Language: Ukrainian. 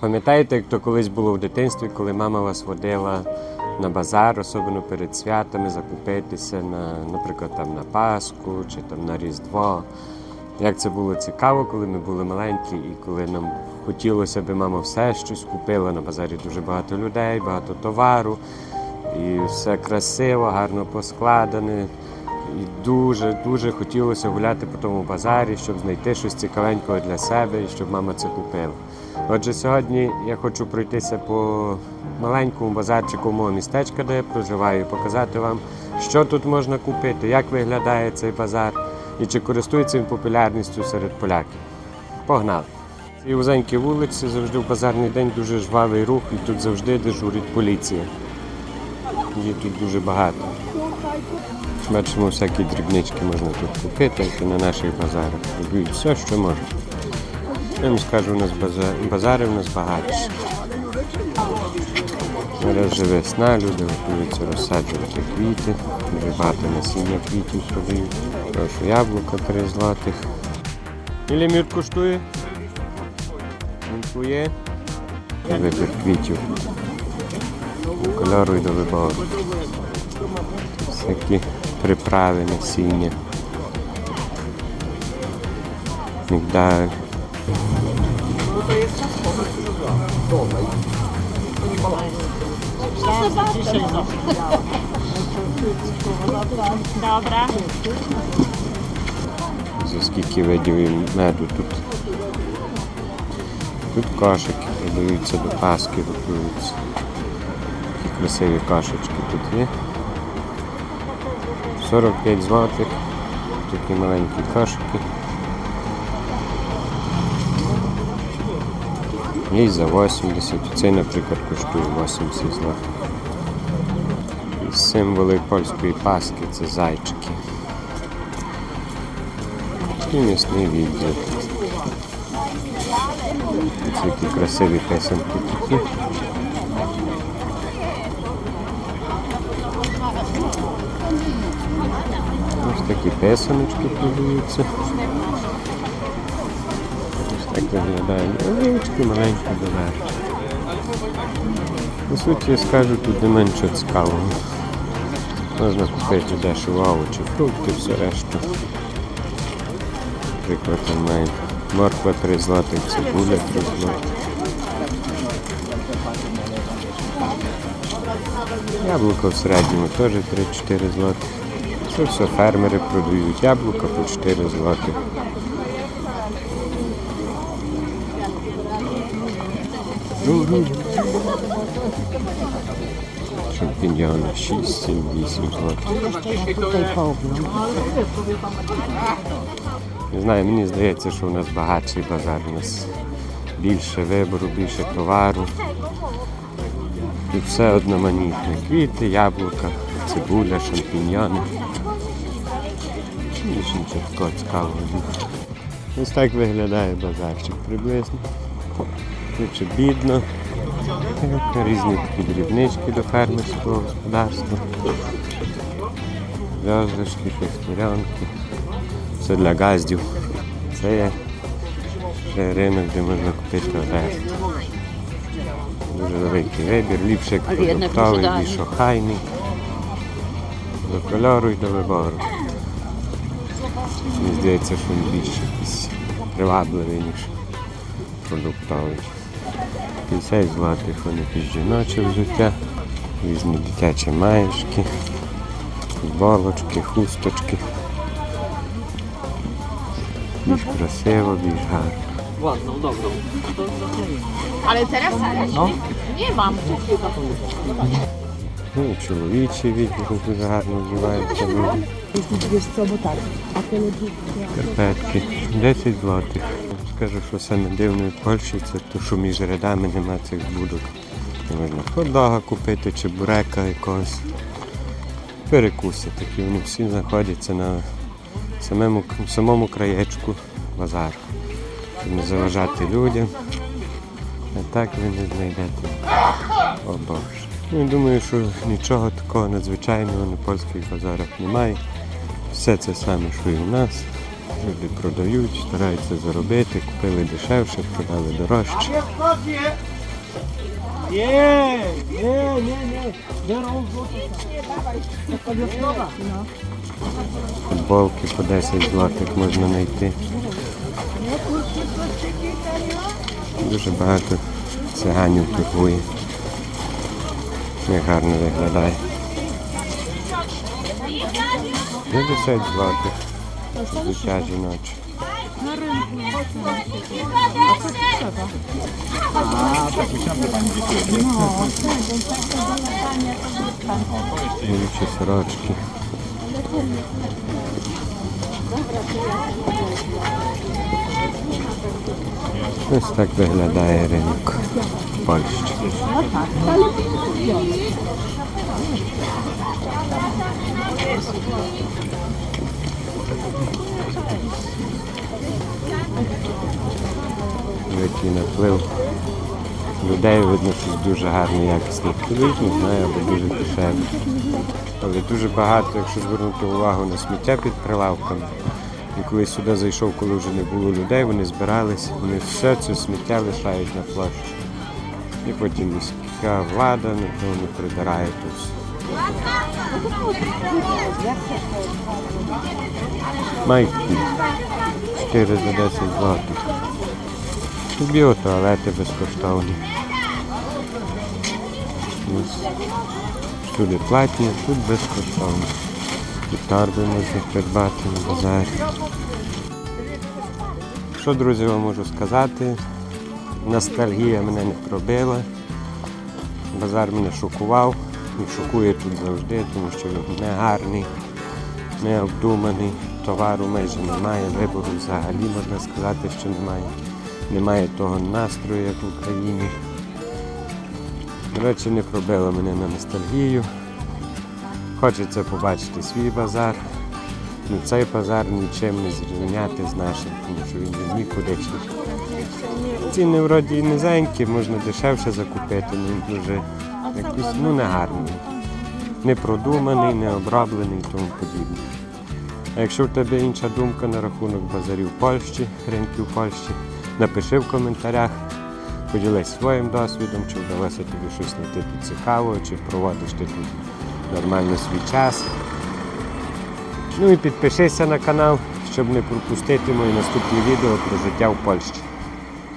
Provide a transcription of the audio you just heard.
Пам'ятаєте, як то колись було в дитинстві, коли мама вас водила на базар, особливо перед святами, закупитися на, наприклад, там на Пасху чи там на Різдво. Як це було цікаво, коли ми були маленькі, і коли нам хотілося, аби мама все щось купила на базарі дуже багато людей, багато товару, і все красиво, гарно поскладене. І дуже дуже хотілося гуляти по тому базарі, щоб знайти щось цікавенького для себе і щоб мама це купила. Отже, сьогодні я хочу пройтися по маленькому базарчику мого містечка, де я проживаю, і показати вам, що тут можна купити, як виглядає цей базар і чи користується він популярністю серед поляків. Погнали! Ці вузенькі вулиці завжди в базарний день дуже жвавий рух, і тут завжди дежурить поліція. Її тут дуже багато. Бачимо, всякі дрібнички можна тут купити, як і на наших базарах. Продають все, що можна. Я вам скажу, у нас базар, базари у нас багатші. Зараз вже весна, люди готуються розсаджувати квіти. Дуже багато насіння квітів продають. Прошу яблука 3 злотих. Ілі мір коштує? Дякує. Вибір квітів. Кольору і до вибору. Всякі приправи, насіння. Мігдаль. Dobra. За скільки видів меду тут. Тут кошики продаються до Паски, готуються. Такі красиві кошечки тут є. 45 злотих. Такі маленькі кошики. Є й за 80. Цей, наприклад, коштує 80 злотих. І символи польської Паски це зайчики. І м'ясний відділ. Ось які красиві песенки такі. Ось такі песеночки продаються. Ось так виглядає. Невеличкі, маленькі доверчі. По суті, я скажу, тут не менше цікавого. Можна купити дешево овочі, фрукти, все решта. Наприклад, там має морква 3 злотих, цибуля 3 злотих. Яблуко в середньому теж 3-4 злотих. Це все фермери продають. Яблука по 4 злотих. Шампіньйони 6, 7, 8 злотих. Не знаю, мені здається, що у нас багатший базар. У нас більше вибору, більше товару. І все одноманітне. Квіти, яблука, цибуля, шампіньйони. Нічого такого цікавого. Ось так виглядає базарчик приблизно. Тут ще бідно. Різні такі дрібнички до фермерського господарства. Зв'язочки, шестерянки. Все для газдів. Це є ще ринок, де можна купити одежу. Дуже великий вибір, ліпше як продуктовий, більш охайний. До кольору і до вибору. Мені здається, що він більш якийсь привабливий, ніж продуктовий. 50 злотих вони якісь жіноче взуття, різні дитячі маєшки, футболочки, хусточки. Більш красиво, більш гарно. Ładną, dobrą. Ale teraz nie mam. Ну чоловічі відділ дуже гарно вдіваються Карпетки 10 злотих. Скажу, що саме дивне в Польщі, це те, що між рядами нема цих будок. Не можна хот-дога купити чи бурека якогось. Перекуси такі, вони всі знаходяться на самому, самому краєчку базару. Щоб не заважати людям. А так ви не знайдете. О Боже. Ну, я думаю, що нічого такого надзвичайного на польських базарах немає. Все це саме, що і у нас. Люди продають, стараються заробити, купили дешевше, продали дорожче. Zero złotych. Taka wiosnowa. Футболки по 10 злотих можна знайти. Дуже багато циганів купує. Як гарно виглядає. 50 злотих. Взуття жіноче. Дівчі сорочки. Ось так виглядає ринок в Польщі. Великий наплив людей, видно, що дуже гарний якісний продукт, не знаю, або дуже дешевий. Але дуже багато, якщо звернути увагу на сміття під прилавками. І коли сюди зайшов, коли вже не було людей, вони збирались, вони все це сміття лишають на площі. І потім міська влада на тому прибирає то все. Майки 4 за 10 злотих. Біотуалети безкоштовні. Всюди платні, тут безкоштовно. І торби можна придбати на базарі. Що, друзі, вам можу сказати? Ностальгія мене не пробила. Базар мене шокував. І шокує тут завжди, тому що він не гарний, не обдуманий. Товару майже немає, вибору взагалі можна сказати, що немає. Немає того настрою, як в Україні. До речі, не пробило мене на ностальгію. Хочеться побачити свій базар. Ну, цей базар нічим не зрівняти з нашим, тому що він є нікудишній. Ціни вроді і низенькі, можна дешевше закупити, але він дуже якийсь ну, негарний. Не продуманий, не оброблений і тому подібне. А якщо в тебе інша думка на рахунок базарів Польщі, ринків Польщі, напиши в коментарях, поділись своїм досвідом, чи вдалося тобі щось знайти тут цікаво, чи проводиш ти тут нормально свій час. Ну і підпишися на канал, щоб не пропустити мої наступні відео про життя в Польщі.